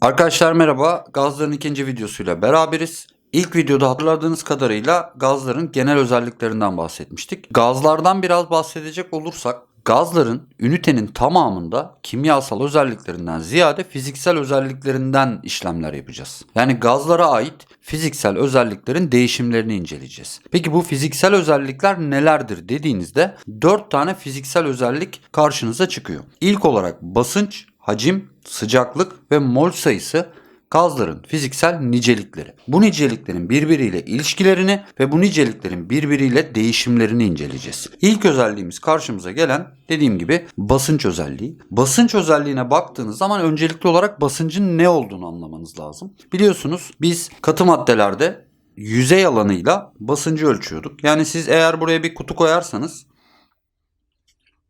Arkadaşlar merhaba. Gazların ikinci videosuyla beraberiz. İlk videoda hatırladığınız kadarıyla gazların genel özelliklerinden bahsetmiştik. Gazlardan biraz bahsedecek olursak gazların ünitenin tamamında kimyasal özelliklerinden ziyade fiziksel özelliklerinden işlemler yapacağız. Yani gazlara ait fiziksel özelliklerin değişimlerini inceleyeceğiz. Peki bu fiziksel özellikler nelerdir dediğinizde 4 tane fiziksel özellik karşınıza çıkıyor. İlk olarak basınç, hacim, sıcaklık ve mol sayısı gazların fiziksel nicelikleri. Bu niceliklerin birbiriyle ilişkilerini ve bu niceliklerin birbiriyle değişimlerini inceleyeceğiz. İlk özelliğimiz karşımıza gelen dediğim gibi basınç özelliği. Basınç özelliğine baktığınız zaman öncelikli olarak basıncın ne olduğunu anlamanız lazım. Biliyorsunuz biz katı maddelerde yüzey alanıyla basıncı ölçüyorduk. Yani siz eğer buraya bir kutu koyarsanız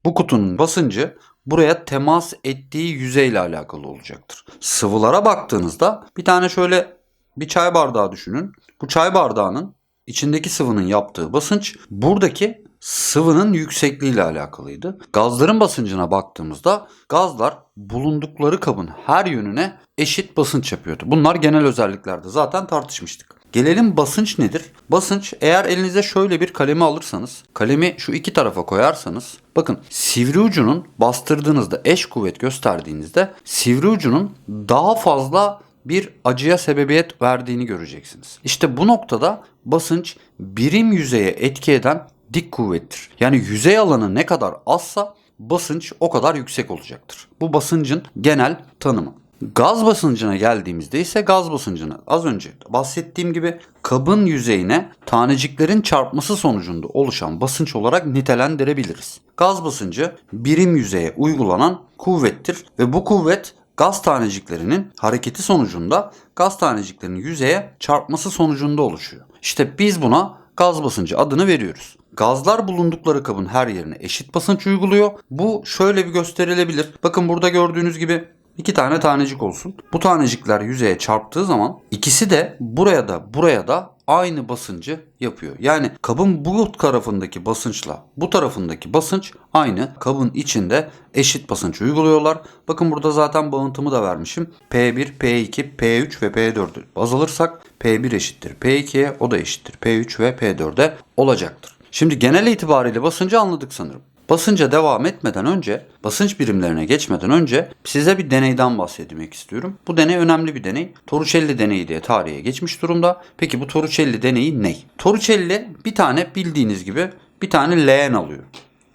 bu kutunun basıncı buraya temas ettiği yüzeyle alakalı olacaktır. Sıvılara baktığınızda bir tane şöyle bir çay bardağı düşünün. Bu çay bardağının içindeki sıvının yaptığı basınç buradaki sıvının yüksekliğiyle alakalıydı. Gazların basıncına baktığımızda gazlar bulundukları kabın her yönüne eşit basınç yapıyordu. Bunlar genel özelliklerde zaten tartışmıştık. Gelelim basınç nedir? Basınç eğer elinize şöyle bir kalemi alırsanız, kalemi şu iki tarafa koyarsanız, bakın sivri ucunun bastırdığınızda eş kuvvet gösterdiğinizde sivri ucunun daha fazla bir acıya sebebiyet verdiğini göreceksiniz. İşte bu noktada basınç birim yüzeye etki eden dik kuvvettir. Yani yüzey alanı ne kadar azsa basınç o kadar yüksek olacaktır. Bu basıncın genel tanımı. Gaz basıncına geldiğimizde ise gaz basıncını az önce bahsettiğim gibi kabın yüzeyine taneciklerin çarpması sonucunda oluşan basınç olarak nitelendirebiliriz. Gaz basıncı birim yüzeye uygulanan kuvvettir ve bu kuvvet gaz taneciklerinin hareketi sonucunda gaz taneciklerinin yüzeye çarpması sonucunda oluşuyor. İşte biz buna gaz basıncı adını veriyoruz. Gazlar bulundukları kabın her yerine eşit basınç uyguluyor. Bu şöyle bir gösterilebilir. Bakın burada gördüğünüz gibi iki tane tanecik olsun. Bu tanecikler yüzeye çarptığı zaman ikisi de buraya da buraya da aynı basıncı yapıyor. Yani kabın bu tarafındaki basınçla bu tarafındaki basınç aynı. Kabın içinde eşit basınç uyguluyorlar. Bakın burada zaten bağıntımı da vermişim. P1, P2, P3 ve P4'ü baz alırsak P1 eşittir P2'ye o da eşittir P3 ve P4'e olacaktır. Şimdi genel itibariyle basıncı anladık sanırım. Basınca devam etmeden önce, basınç birimlerine geçmeden önce size bir deneyden bahsetmek istiyorum. Bu deney önemli bir deney. Torricelli deneyi diye tarihe geçmiş durumda. Peki bu Torricelli deneyi ne? Torricelli bir tane bildiğiniz gibi bir tane leğen alıyor.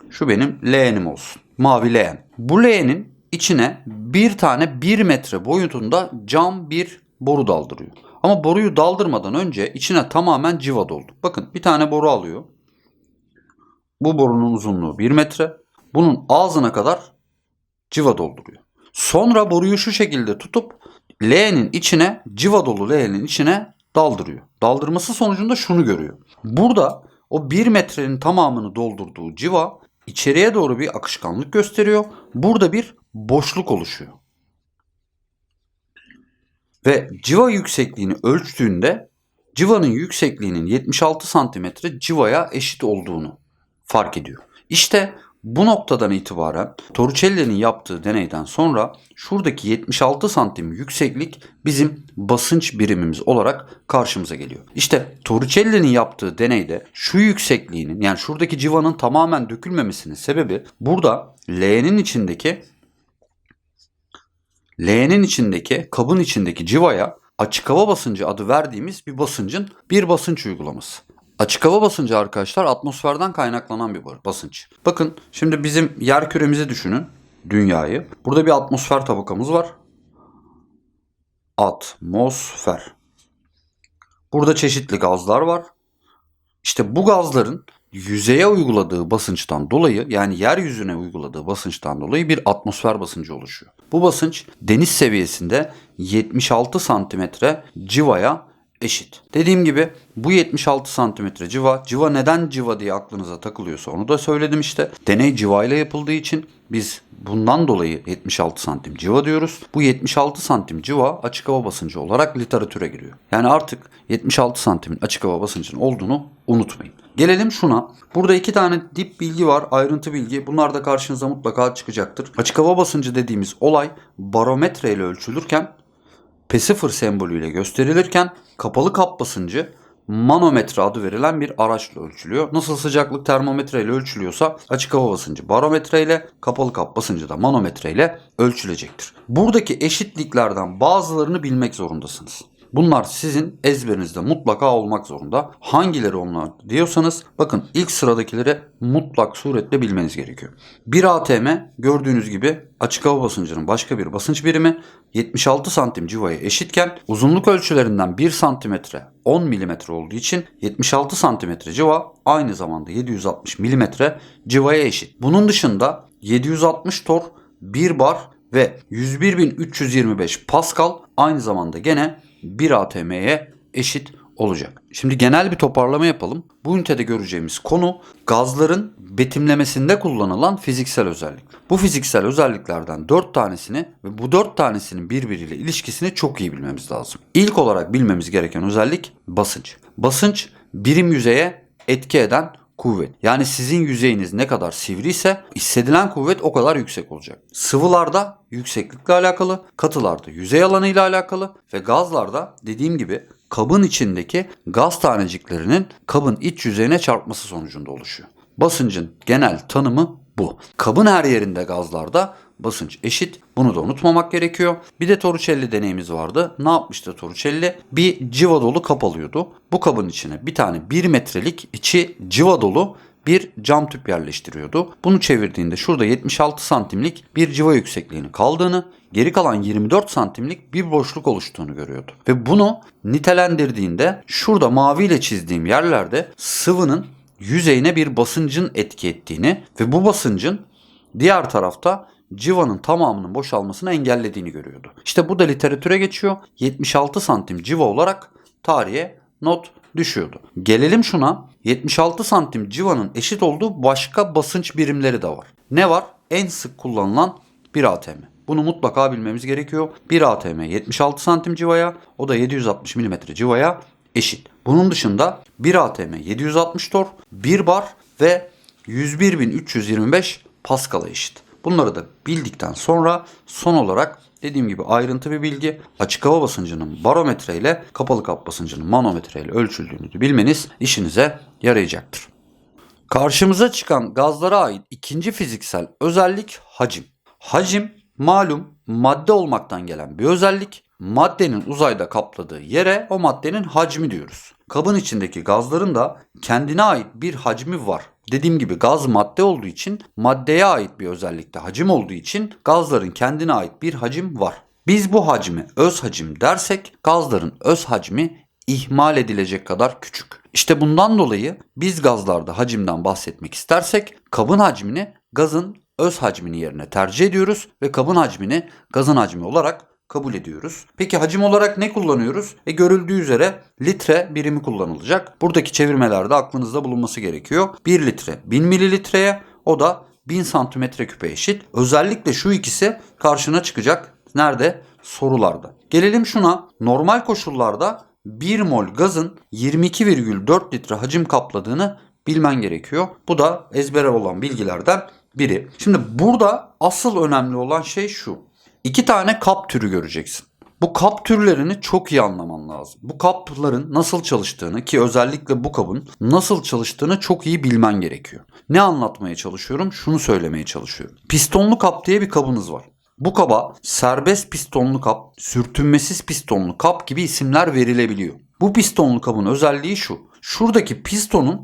Şu benim leğenim olsun. Mavi leğen. Bu leğenin içine bir tane 1 metre boyutunda cam bir boru daldırıyor. Ama boruyu daldırmadan önce içine tamamen civa doldu. Bakın bir tane boru alıyor. Bu borunun uzunluğu 1 metre. Bunun ağzına kadar civa dolduruyor. Sonra boruyu şu şekilde tutup leğenin içine civa dolu leğenin içine daldırıyor. Daldırması sonucunda şunu görüyor. Burada o 1 metrenin tamamını doldurduğu civa içeriye doğru bir akışkanlık gösteriyor. Burada bir boşluk oluşuyor. Ve civa yüksekliğini ölçtüğünde civanın yüksekliğinin 76 santimetre civaya eşit olduğunu fark ediyor. İşte bu noktadan itibaren Torricelli'nin yaptığı deneyden sonra şuradaki 76 santim yükseklik bizim basınç birimimiz olarak karşımıza geliyor. İşte Torricelli'nin yaptığı deneyde şu yüksekliğinin yani şuradaki civanın tamamen dökülmemesinin sebebi burada leğenin içindeki leğenin içindeki kabın içindeki civaya açık hava basıncı adı verdiğimiz bir basıncın bir basınç uygulaması. Açık hava basıncı arkadaşlar atmosferden kaynaklanan bir basınç. Bakın şimdi bizim yer küremizi düşünün. Dünyayı. Burada bir atmosfer tabakamız var. Atmosfer. Burada çeşitli gazlar var. İşte bu gazların yüzeye uyguladığı basınçtan dolayı yani yeryüzüne uyguladığı basınçtan dolayı bir atmosfer basıncı oluşuyor. Bu basınç deniz seviyesinde 76 santimetre civaya eşit. Dediğim gibi bu 76 santimetre civa. Civa neden civa diye aklınıza takılıyorsa onu da söyledim işte. Deney civa ile yapıldığı için biz Bundan dolayı 76 santim civa diyoruz. Bu 76 santim civa açık hava basıncı olarak literatüre giriyor. Yani artık 76 santimin açık hava basıncının olduğunu unutmayın. Gelelim şuna. Burada iki tane dip bilgi var, ayrıntı bilgi. Bunlar da karşınıza mutlaka çıkacaktır. Açık hava basıncı dediğimiz olay barometre ile ölçülürken P0 sembolüyle gösterilirken kapalı kap basıncı manometre adı verilen bir araçla ölçülüyor. Nasıl sıcaklık termometre ile ölçülüyorsa açık hava basıncı barometre ile kapalı kap basıncı da manometre ile ölçülecektir. Buradaki eşitliklerden bazılarını bilmek zorundasınız. Bunlar sizin ezberinizde mutlaka olmak zorunda. Hangileri onlar diyorsanız bakın ilk sıradakileri mutlak suretle bilmeniz gerekiyor. 1 ATM gördüğünüz gibi açık hava basıncının başka bir basınç birimi 76 santim civaya eşitken uzunluk ölçülerinden 1 santimetre 10 milimetre olduğu için 76 santimetre civa aynı zamanda 760 milimetre civaya eşit. Bunun dışında 760 tor 1 bar ve 101.325 Pascal aynı zamanda gene 1 ATM'ye eşit olacak. Şimdi genel bir toparlama yapalım. Bu ünitede göreceğimiz konu gazların betimlemesinde kullanılan fiziksel özellik. Bu fiziksel özelliklerden 4 tanesini ve bu 4 tanesinin birbiriyle ilişkisini çok iyi bilmemiz lazım. İlk olarak bilmemiz gereken özellik basınç. Basınç birim yüzeye etki eden kuvvet. Yani sizin yüzeyiniz ne kadar sivri ise hissedilen kuvvet o kadar yüksek olacak. Sıvılarda yükseklikle alakalı, katılarda yüzey alanı ile alakalı ve gazlarda dediğim gibi kabın içindeki gaz taneciklerinin kabın iç yüzeyine çarpması sonucunda oluşuyor. Basıncın genel tanımı bu. Kabın her yerinde gazlarda basınç eşit. Bunu da unutmamak gerekiyor. Bir de Torricelli deneyimiz vardı. Ne yapmıştı Torricelli? Bir civa dolu kap alıyordu. Bu kabın içine bir tane 1 metrelik içi civa dolu bir cam tüp yerleştiriyordu. Bunu çevirdiğinde şurada 76 santimlik bir civa yüksekliğinin kaldığını, geri kalan 24 santimlik bir boşluk oluştuğunu görüyordu. Ve bunu nitelendirdiğinde şurada maviyle çizdiğim yerlerde sıvının yüzeyine bir basıncın etki ettiğini ve bu basıncın diğer tarafta civanın tamamının boşalmasını engellediğini görüyordu. İşte bu da literatüre geçiyor. 76 santim civa olarak tarihe not düşüyordu. Gelelim şuna 76 santim civanın eşit olduğu başka basınç birimleri de var. Ne var? En sık kullanılan 1 ATM. Bunu mutlaka bilmemiz gerekiyor. 1 ATM 76 santim civaya, o da 760 mm civaya eşit. Bunun dışında 1 ATM 760 tor, 1 bar ve 101.325 Pascal'a eşit. Bunları da bildikten sonra son olarak dediğim gibi ayrıntı bir bilgi açık hava basıncının barometre ile kapalı kap basıncının manometre ile ölçüldüğünü bilmeniz işinize yarayacaktır. Karşımıza çıkan gazlara ait ikinci fiziksel özellik hacim. Hacim malum madde olmaktan gelen bir özellik. Maddenin uzayda kapladığı yere o maddenin hacmi diyoruz. Kabın içindeki gazların da kendine ait bir hacmi var. Dediğim gibi gaz madde olduğu için maddeye ait bir özellikte hacim olduğu için gazların kendine ait bir hacim var. Biz bu hacmi öz hacim dersek gazların öz hacmi ihmal edilecek kadar küçük. İşte bundan dolayı biz gazlarda hacimden bahsetmek istersek kabın hacmini gazın öz hacmini yerine tercih ediyoruz ve kabın hacmini gazın hacmi olarak kabul ediyoruz. Peki hacim olarak ne kullanıyoruz? E görüldüğü üzere litre birimi kullanılacak. Buradaki çevirmelerde aklınızda bulunması gerekiyor. 1 litre 1000 mililitreye o da 1000 santimetre küpe eşit. Özellikle şu ikisi karşına çıkacak. Nerede? Sorularda. Gelelim şuna. Normal koşullarda 1 mol gazın 22,4 litre hacim kapladığını bilmen gerekiyor. Bu da ezbere olan bilgilerden biri. Şimdi burada asıl önemli olan şey şu. İki tane kap türü göreceksin. Bu kap türlerini çok iyi anlaman lazım. Bu kapların nasıl çalıştığını ki özellikle bu kabın nasıl çalıştığını çok iyi bilmen gerekiyor. Ne anlatmaya çalışıyorum? Şunu söylemeye çalışıyorum. Pistonlu kap diye bir kabınız var. Bu kaba serbest pistonlu kap, sürtünmesiz pistonlu kap gibi isimler verilebiliyor. Bu pistonlu kabın özelliği şu. Şuradaki pistonun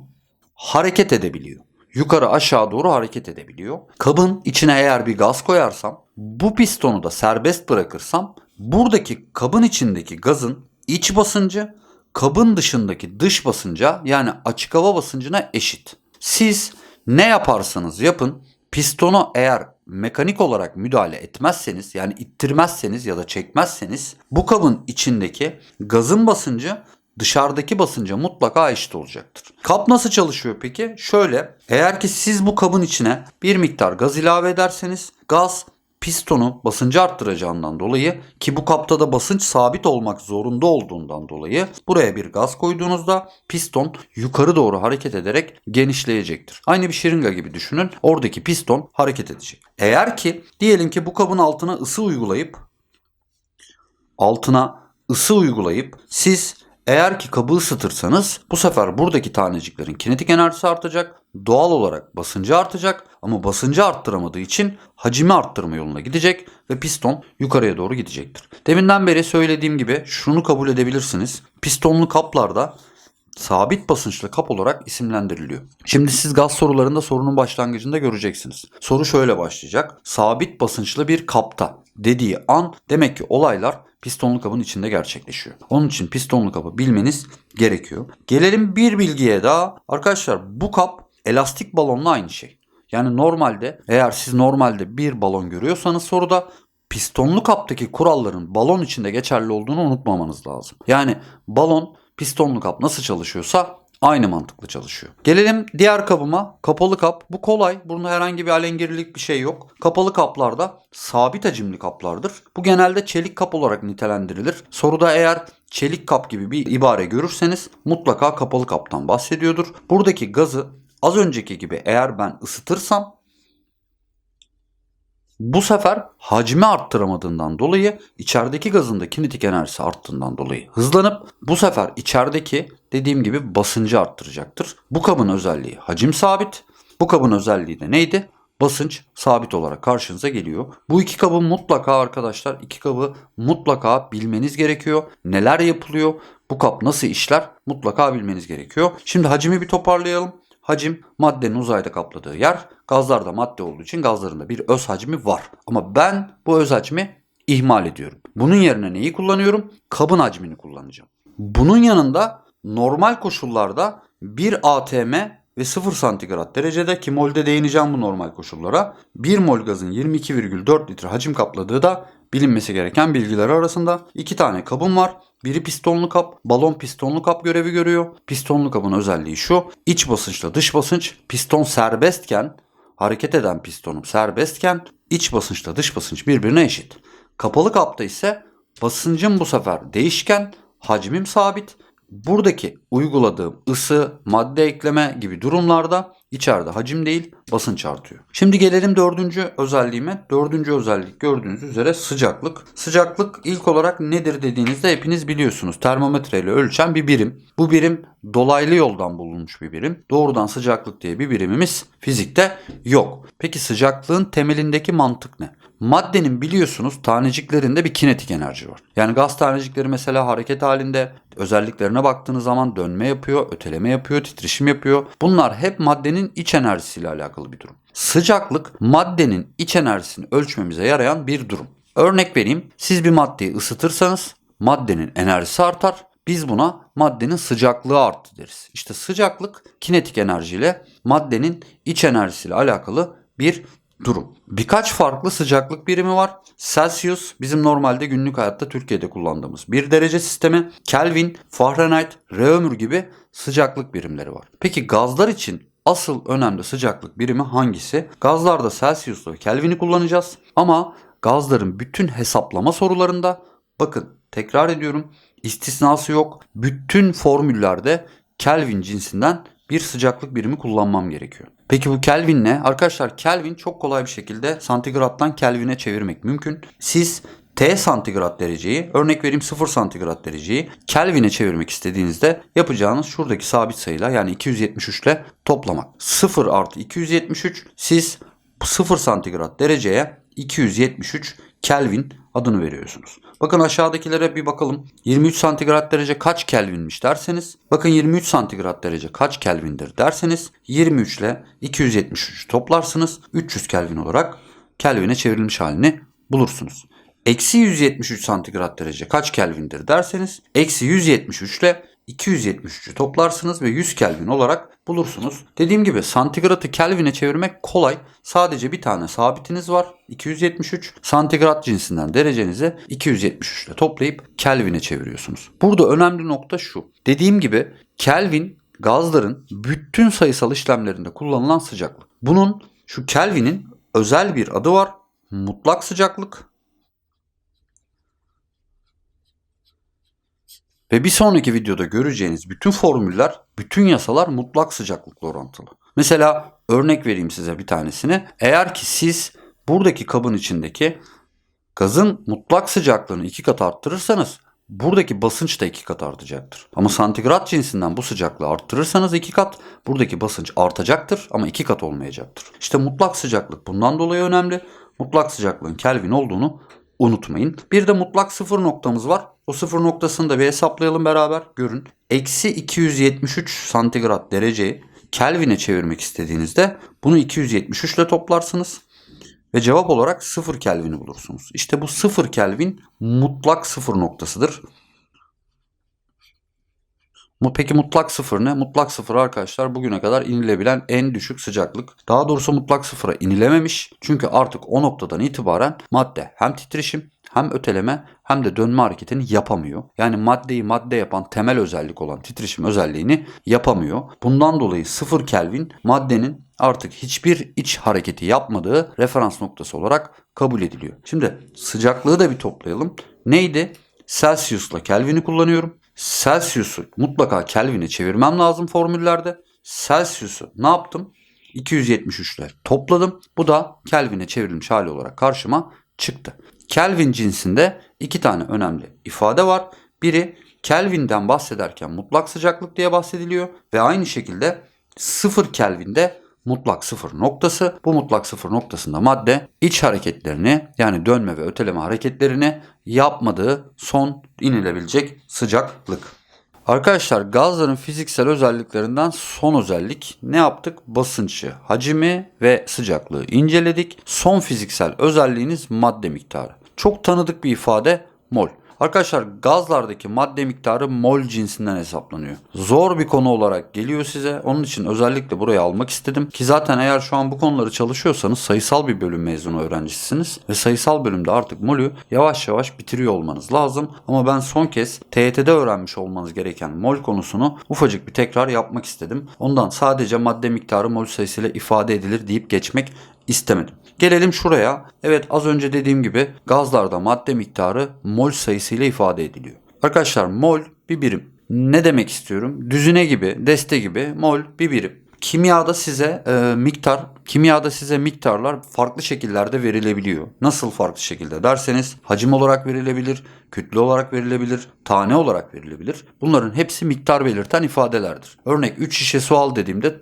hareket edebiliyor yukarı aşağı doğru hareket edebiliyor. Kabın içine eğer bir gaz koyarsam bu pistonu da serbest bırakırsam buradaki kabın içindeki gazın iç basıncı kabın dışındaki dış basınca yani açık hava basıncına eşit. Siz ne yaparsanız yapın pistonu eğer mekanik olarak müdahale etmezseniz yani ittirmezseniz ya da çekmezseniz bu kabın içindeki gazın basıncı dışarıdaki basınca mutlaka eşit olacaktır. Kap nasıl çalışıyor peki? Şöyle eğer ki siz bu kabın içine bir miktar gaz ilave ederseniz gaz pistonu basıncı arttıracağından dolayı ki bu kapta da basınç sabit olmak zorunda olduğundan dolayı buraya bir gaz koyduğunuzda piston yukarı doğru hareket ederek genişleyecektir. Aynı bir şırınga gibi düşünün. Oradaki piston hareket edecek. Eğer ki diyelim ki bu kabın altına ısı uygulayıp altına ısı uygulayıp siz eğer ki kabı ısıtırsanız bu sefer buradaki taneciklerin kinetik enerjisi artacak. Doğal olarak basıncı artacak ama basıncı arttıramadığı için hacmi arttırma yoluna gidecek ve piston yukarıya doğru gidecektir. Deminden beri söylediğim gibi şunu kabul edebilirsiniz. Pistonlu kaplarda sabit basınçlı kap olarak isimlendiriliyor. Şimdi siz gaz sorularında sorunun başlangıcında göreceksiniz. Soru şöyle başlayacak. Sabit basınçlı bir kapta dediği an demek ki olaylar pistonlu kabın içinde gerçekleşiyor. Onun için pistonlu kabı bilmeniz gerekiyor. Gelelim bir bilgiye daha. Arkadaşlar bu kap elastik balonla aynı şey. Yani normalde eğer siz normalde bir balon görüyorsanız soruda pistonlu kaptaki kuralların balon içinde geçerli olduğunu unutmamanız lazım. Yani balon pistonlu kap nasıl çalışıyorsa aynı mantıklı çalışıyor. Gelelim diğer kabıma. Kapalı kap. Bu kolay. Bunda herhangi bir alengirlilik bir şey yok. Kapalı kaplarda sabit hacimli kaplardır. Bu genelde çelik kap olarak nitelendirilir. Soruda eğer çelik kap gibi bir ibare görürseniz mutlaka kapalı kaptan bahsediyordur. Buradaki gazı az önceki gibi eğer ben ısıtırsam bu sefer hacmi arttıramadığından dolayı içerideki gazın da kinetik enerjisi arttığından dolayı hızlanıp bu sefer içerideki dediğim gibi basıncı arttıracaktır. Bu kabın özelliği hacim sabit. Bu kabın özelliği de neydi? Basınç sabit olarak karşınıza geliyor. Bu iki kabı mutlaka arkadaşlar iki kabı mutlaka bilmeniz gerekiyor. Neler yapılıyor? Bu kap nasıl işler? Mutlaka bilmeniz gerekiyor. Şimdi hacimi bir toparlayalım. Hacim maddenin uzayda kapladığı yer. Gazlarda madde olduğu için gazlarında bir öz hacmi var. Ama ben bu öz hacmi ihmal ediyorum. Bunun yerine neyi kullanıyorum? Kabın hacmini kullanacağım. Bunun yanında normal koşullarda 1 atm ve 0 santigrat derecede ki molde değineceğim bu normal koşullara. 1 mol gazın 22,4 litre hacim kapladığı da bilinmesi gereken bilgiler arasında. iki tane kabım var. Biri pistonlu kap, balon pistonlu kap görevi görüyor. Pistonlu kabın özelliği şu. iç basınçla dış basınç piston serbestken hareket eden pistonum serbestken iç basınçla dış basınç birbirine eşit. Kapalı kapta ise basıncım bu sefer değişken, hacmim sabit. Buradaki uyguladığım ısı, madde ekleme gibi durumlarda içeride hacim değil basınç artıyor. Şimdi gelelim dördüncü özelliğime. Dördüncü özellik gördüğünüz üzere sıcaklık. Sıcaklık ilk olarak nedir dediğinizde hepiniz biliyorsunuz. Termometreyle ölçen bir birim. Bu birim dolaylı yoldan bulunmuş bir birim. Doğrudan sıcaklık diye bir birimimiz fizikte yok. Peki sıcaklığın temelindeki mantık ne? Maddenin biliyorsunuz taneciklerinde bir kinetik enerji var. Yani gaz tanecikleri mesela hareket halinde özelliklerine baktığınız zaman dönme yapıyor, öteleme yapıyor, titreşim yapıyor. Bunlar hep maddenin iç enerjisiyle alakalı bir durum. Sıcaklık maddenin iç enerjisini ölçmemize yarayan bir durum. Örnek vereyim. Siz bir maddeyi ısıtırsanız maddenin enerjisi artar. Biz buna maddenin sıcaklığı arttı deriz. İşte sıcaklık kinetik enerjiyle maddenin iç enerjisiyle alakalı bir durum. Birkaç farklı sıcaklık birimi var. Celsius bizim normalde günlük hayatta Türkiye'de kullandığımız bir derece sistemi. Kelvin, Fahrenheit, Reaumur gibi sıcaklık birimleri var. Peki gazlar için asıl önemli sıcaklık birimi hangisi? Gazlarda Celsius'la Kelvin'i kullanacağız. Ama gazların bütün hesaplama sorularında bakın tekrar ediyorum istisnası yok. Bütün formüllerde Kelvin cinsinden bir sıcaklık birimi kullanmam gerekiyor. Peki bu Kelvin ne? Arkadaşlar Kelvin çok kolay bir şekilde santigrattan Kelvin'e çevirmek mümkün. Siz T santigrat dereceyi örnek vereyim 0 santigrat dereceyi Kelvin'e çevirmek istediğinizde yapacağınız şuradaki sabit sayıyla yani 273 ile toplamak. 0 artı 273 siz 0 santigrat dereceye 273 Kelvin adını veriyorsunuz. Bakın aşağıdakilere bir bakalım. 23 santigrat derece kaç Kelvinmiş derseniz. Bakın 23 santigrat derece kaç Kelvindir derseniz 23 ile 273 toplarsınız. 300 Kelvin olarak Kelvin'e çevrilmiş halini bulursunuz. Eksi 173 santigrat derece kaç Kelvindir derseniz eksi 173 ile 273'ü toplarsınız ve 100 Kelvin olarak bulursunuz. Dediğim gibi santigratı Kelvin'e çevirmek kolay. Sadece bir tane sabitiniz var. 273. Santigrat cinsinden derecenizi 273 ile toplayıp Kelvin'e çeviriyorsunuz. Burada önemli nokta şu. Dediğim gibi Kelvin gazların bütün sayısal işlemlerinde kullanılan sıcaklık. Bunun şu Kelvin'in özel bir adı var. Mutlak sıcaklık. Ve bir sonraki videoda göreceğiniz bütün formüller, bütün yasalar mutlak sıcaklıkla orantılı. Mesela örnek vereyim size bir tanesini. Eğer ki siz buradaki kabın içindeki gazın mutlak sıcaklığını iki kat arttırırsanız buradaki basınç da iki kat artacaktır. Ama santigrat cinsinden bu sıcaklığı arttırırsanız iki kat buradaki basınç artacaktır ama iki kat olmayacaktır. İşte mutlak sıcaklık bundan dolayı önemli. Mutlak sıcaklığın Kelvin olduğunu unutmayın. Bir de mutlak sıfır noktamız var. O sıfır noktasını da bir hesaplayalım beraber. Görün. Eksi 273 santigrat dereceyi Kelvin'e çevirmek istediğinizde bunu 273 ile toplarsınız. Ve cevap olarak 0 Kelvin'i bulursunuz. İşte bu 0 Kelvin mutlak sıfır noktasıdır. Peki mutlak sıfır ne? Mutlak sıfır arkadaşlar bugüne kadar inilebilen en düşük sıcaklık. Daha doğrusu mutlak sıfıra inilememiş. Çünkü artık o noktadan itibaren madde hem titreşim hem öteleme hem de dönme hareketini yapamıyor. Yani maddeyi madde yapan temel özellik olan titreşim özelliğini yapamıyor. Bundan dolayı 0 Kelvin maddenin artık hiçbir iç hareketi yapmadığı referans noktası olarak kabul ediliyor. Şimdi sıcaklığı da bir toplayalım. Neydi? Celsius'la Kelvin'i kullanıyorum. Celsius'u mutlaka Kelvin'e çevirmem lazım formüllerde. Celsius'u ne yaptım? 273 ile topladım. Bu da Kelvin'e çevrilmiş hali olarak karşıma çıktı. Kelvin cinsinde iki tane önemli ifade var. Biri Kelvin'den bahsederken mutlak sıcaklık diye bahsediliyor ve aynı şekilde 0 Kelvin'de mutlak sıfır noktası. Bu mutlak sıfır noktasında madde iç hareketlerini yani dönme ve öteleme hareketlerini yapmadığı son inilebilecek sıcaklık. Arkadaşlar gazların fiziksel özelliklerinden son özellik ne yaptık? Basıncı, hacmi ve sıcaklığı inceledik. Son fiziksel özelliğiniz madde miktarı. Çok tanıdık bir ifade mol. Arkadaşlar gazlardaki madde miktarı mol cinsinden hesaplanıyor. Zor bir konu olarak geliyor size. Onun için özellikle buraya almak istedim. Ki zaten eğer şu an bu konuları çalışıyorsanız sayısal bir bölüm mezunu öğrencisisiniz. Ve sayısal bölümde artık molü yavaş yavaş bitiriyor olmanız lazım. Ama ben son kez TYT'de öğrenmiş olmanız gereken mol konusunu ufacık bir tekrar yapmak istedim. Ondan sadece madde miktarı mol sayısıyla ifade edilir deyip geçmek istemedim. Gelelim şuraya. Evet az önce dediğim gibi gazlarda madde miktarı mol sayısıyla ifade ediliyor. Arkadaşlar mol bir birim. Ne demek istiyorum? Düzine gibi, deste gibi mol bir birim. Kimyada size e, miktar, kimyada size miktarlar farklı şekillerde verilebiliyor. Nasıl farklı şekilde derseniz hacim olarak verilebilir, kütle olarak verilebilir, tane olarak verilebilir. Bunların hepsi miktar belirten ifadelerdir. Örnek 3 şişe su al dediğimde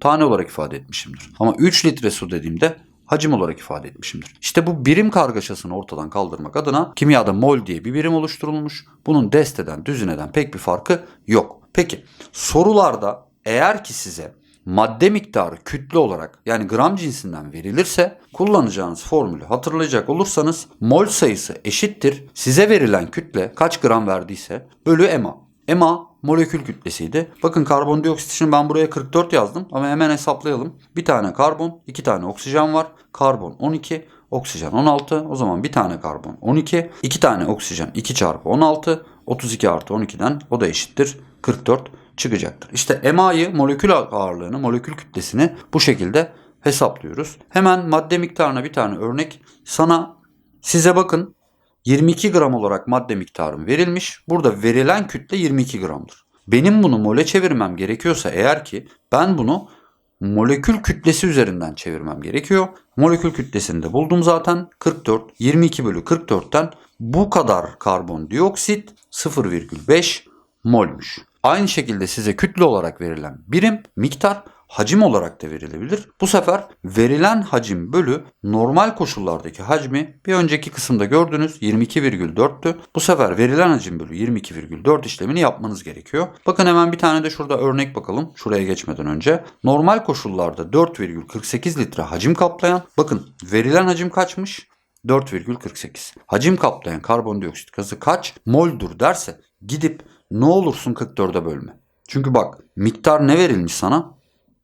tane olarak ifade etmişimdir. Ama 3 litre su dediğimde hacim olarak ifade etmişimdir. İşte bu birim kargaşasını ortadan kaldırmak adına kimyada mol diye bir birim oluşturulmuş. Bunun desteden, düzineden pek bir farkı yok. Peki sorularda eğer ki size madde miktarı kütle olarak yani gram cinsinden verilirse kullanacağınız formülü hatırlayacak olursanız mol sayısı eşittir. Size verilen kütle kaç gram verdiyse bölü MA. MA molekül kütlesiydi. Bakın karbondioksit için ben buraya 44 yazdım ama hemen hesaplayalım. Bir tane karbon, iki tane oksijen var. Karbon 12, oksijen 16. O zaman bir tane karbon 12, iki tane oksijen 2 çarpı 16, 32 artı 12'den o da eşittir 44 çıkacaktır. İşte MA'yı molekül ağırlığını, molekül kütlesini bu şekilde hesaplıyoruz. Hemen madde miktarına bir tane örnek. Sana size bakın 22 gram olarak madde miktarım verilmiş. Burada verilen kütle 22 gramdır. Benim bunu mole çevirmem gerekiyorsa eğer ki ben bunu molekül kütlesi üzerinden çevirmem gerekiyor. Molekül kütlesini de buldum zaten. 44, 22 bölü 44'ten bu kadar karbondioksit 0,5 molmuş. Aynı şekilde size kütle olarak verilen birim miktar hacim olarak da verilebilir. Bu sefer verilen hacim bölü normal koşullardaki hacmi bir önceki kısımda gördünüz 22,4'tü. Bu sefer verilen hacim bölü 22,4 işlemini yapmanız gerekiyor. Bakın hemen bir tane de şurada örnek bakalım şuraya geçmeden önce. Normal koşullarda 4,48 litre hacim kaplayan bakın verilen hacim kaçmış? 4,48. Hacim kaplayan karbondioksit gazı kaç moldur derse gidip ne olursun 44'e bölme. Çünkü bak miktar ne verilmiş sana?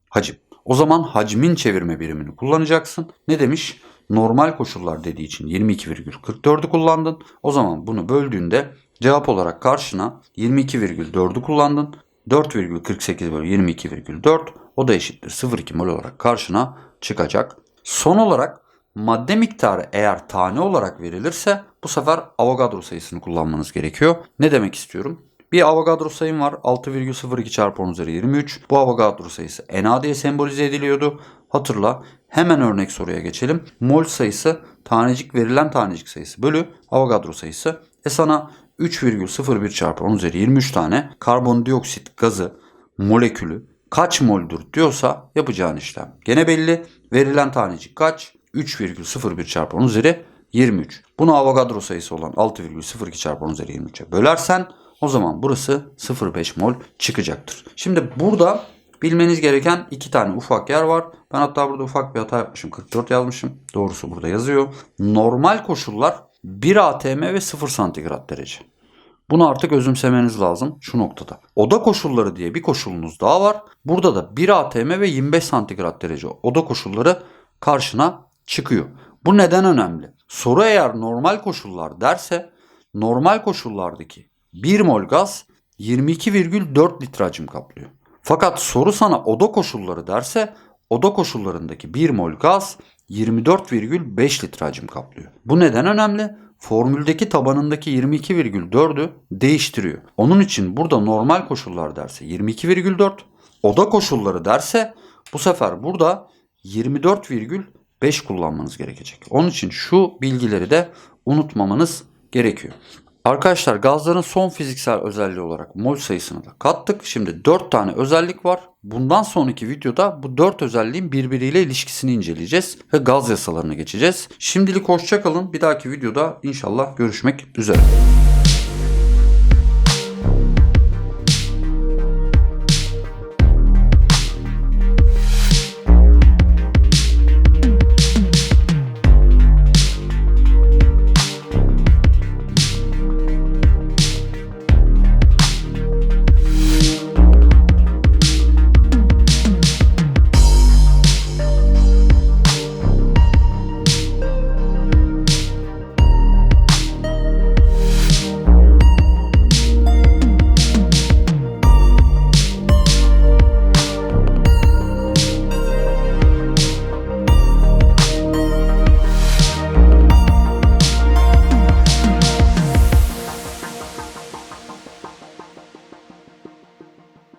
Hacim. O zaman hacmin çevirme birimini kullanacaksın. Ne demiş? Normal koşullar dediği için 22,44'ü kullandın. O zaman bunu böldüğünde cevap olarak karşına 22,4'ü kullandın. 4,48 bölü 22,4 o da eşittir 0,2 mol olarak karşına çıkacak. Son olarak madde miktarı eğer tane olarak verilirse bu sefer Avogadro sayısını kullanmanız gerekiyor. Ne demek istiyorum? Bir Avogadro sayım var 6,02 çarpı 10 üzeri 23. Bu Avogadro sayısı Na diye sembolize ediliyordu. Hatırla hemen örnek soruya geçelim. Mol sayısı tanecik verilen tanecik sayısı bölü Avogadro sayısı. E sana 3,01 çarpı 10 üzeri 23 tane karbondioksit gazı molekülü kaç moldür diyorsa yapacağın işlem. Gene belli. Verilen tanecik kaç? 3,01 çarpı 10 üzeri 23. Bunu Avogadro sayısı olan 6,02 çarpı 10 üzeri 23'e bölersen o zaman burası 0,5 mol çıkacaktır. Şimdi burada bilmeniz gereken iki tane ufak yer var. Ben hatta burada ufak bir hata yapmışım. 44 yazmışım. Doğrusu burada yazıyor. Normal koşullar 1 atm ve 0 santigrat derece. Bunu artık özümsemeniz lazım şu noktada. Oda koşulları diye bir koşulunuz daha var. Burada da 1 atm ve 25 santigrat derece oda koşulları karşına çıkıyor. Bu neden önemli? Soru eğer normal koşullar derse normal koşullardaki 1 mol gaz 22,4 litre hacim kaplıyor. Fakat soru sana oda koşulları derse oda koşullarındaki 1 mol gaz 24,5 litre hacim kaplıyor. Bu neden önemli? Formüldeki tabanındaki 22,4'ü değiştiriyor. Onun için burada normal koşullar derse 22,4, oda koşulları derse bu sefer burada 24,5 kullanmanız gerekecek. Onun için şu bilgileri de unutmamanız gerekiyor. Arkadaşlar gazların son fiziksel özelliği olarak mol sayısını da kattık. Şimdi 4 tane özellik var. Bundan sonraki videoda bu 4 özelliğin birbiriyle ilişkisini inceleyeceğiz ve gaz yasalarına geçeceğiz. Şimdilik hoşçakalın. Bir dahaki videoda inşallah görüşmek üzere.